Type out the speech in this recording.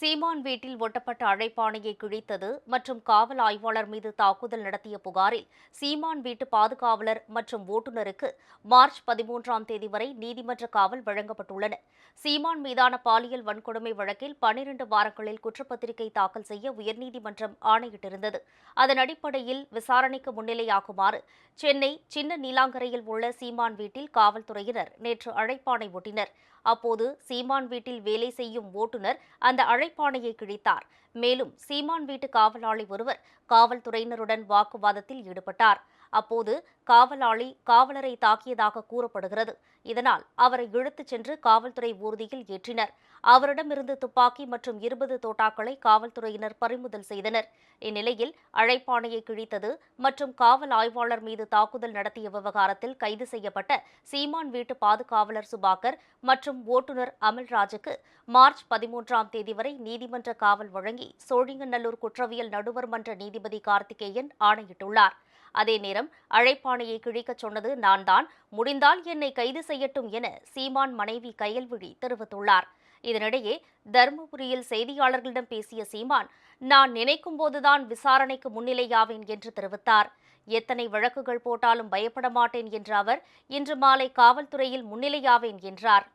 சீமான் வீட்டில் ஒட்டப்பட்ட அழைப்பாணையை கிழித்தது மற்றும் காவல் ஆய்வாளர் மீது தாக்குதல் நடத்திய புகாரில் சீமான் வீட்டு பாதுகாவலர் மற்றும் ஓட்டுநருக்கு மார்ச் பதிமூன்றாம் தேதி வரை நீதிமன்ற காவல் வழங்கப்பட்டுள்ளன. சீமான் மீதான பாலியல் வன்கொடுமை வழக்கில் பனிரண்டு வாரங்களில் குற்றப்பத்திரிகை தாக்கல் செய்ய உயர்நீதிமன்றம் ஆணையிட்டிருந்தது. அதன் அடிப்படையில் விசாரணைக்கு முன்னிலையாகுமாறு சென்னை சின்ன நீலாங்கரையில் உள்ள சீமான் வீட்டில் காவல்துறையினர் நேற்று அழைப்பாணை ஒட்டினர் அப்போது சீமான் வீட்டில் வேலை செய்யும் ஓட்டுநர் அந்த அழைப்பாணையை கிழித்தார். மேலும் சீமான் வீட்டு காவலாளி ஒருவர் காவல்துறையினருடன் வாக்குவாதத்தில் ஈடுபட்டார். அப்போது காவலாளி காவலரை தாக்கியதாக கூறப்படுகிறது. இதனால் அவரை இழுத்துச் சென்று காவல்துறை ஊர்தியில் ஏற்றினர். அவரிடமிருந்து துப்பாக்கி மற்றும் இருபது தோட்டாக்களை காவல்துறையினர் பறிமுதல் செய்தனர். இந்நிலையில் அழைப்பாணையை கிழித்தது மற்றும் காவல் ஆய்வாளர் மீது தாக்குதல் நடத்திய விவகாரத்தில் கைது செய்யப்பட்ட சீமான் வீட்டு பாதுகாவலர் சுபாகர் மற்றும் ஓட்டுநர் அமல்ராஜுக்கு மார்ச் பதிமூன்றாம் தேதி வரை நீதிமன்ற காவல் வழங்கி சோழிங்கநல்லூர் குற்றவியல் நடுவர் மன்ற நீதிபதி கார்த்திகேயன் ஆணையிட்டுள்ளார். அதே நேரம் அழைப்பாணையை கிழிக்கச் சொன்னது நான்தான். முடிந்தால் என்னை கைது செய்யட்டும் என சீமான் மனைவி கயல்விழி தெரிவித்துள்ளார். இதனிடையே தருமபுரியில் செய்தியாளர்களிடம் பேசிய சீமான் நான் நினைக்கும் போதுதான் விசாரணைக்கு முன்னிலையாவேன் என்று தெரிவித்தார். எத்தனை வழக்குகள் போட்டாலும் பயப்பட மாட்டேன் என்ற அவர் இன்று மாலை காவல்துறையில் முன்னிலையாவேன் என்றார்.